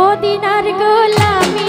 মদিনার গোলামি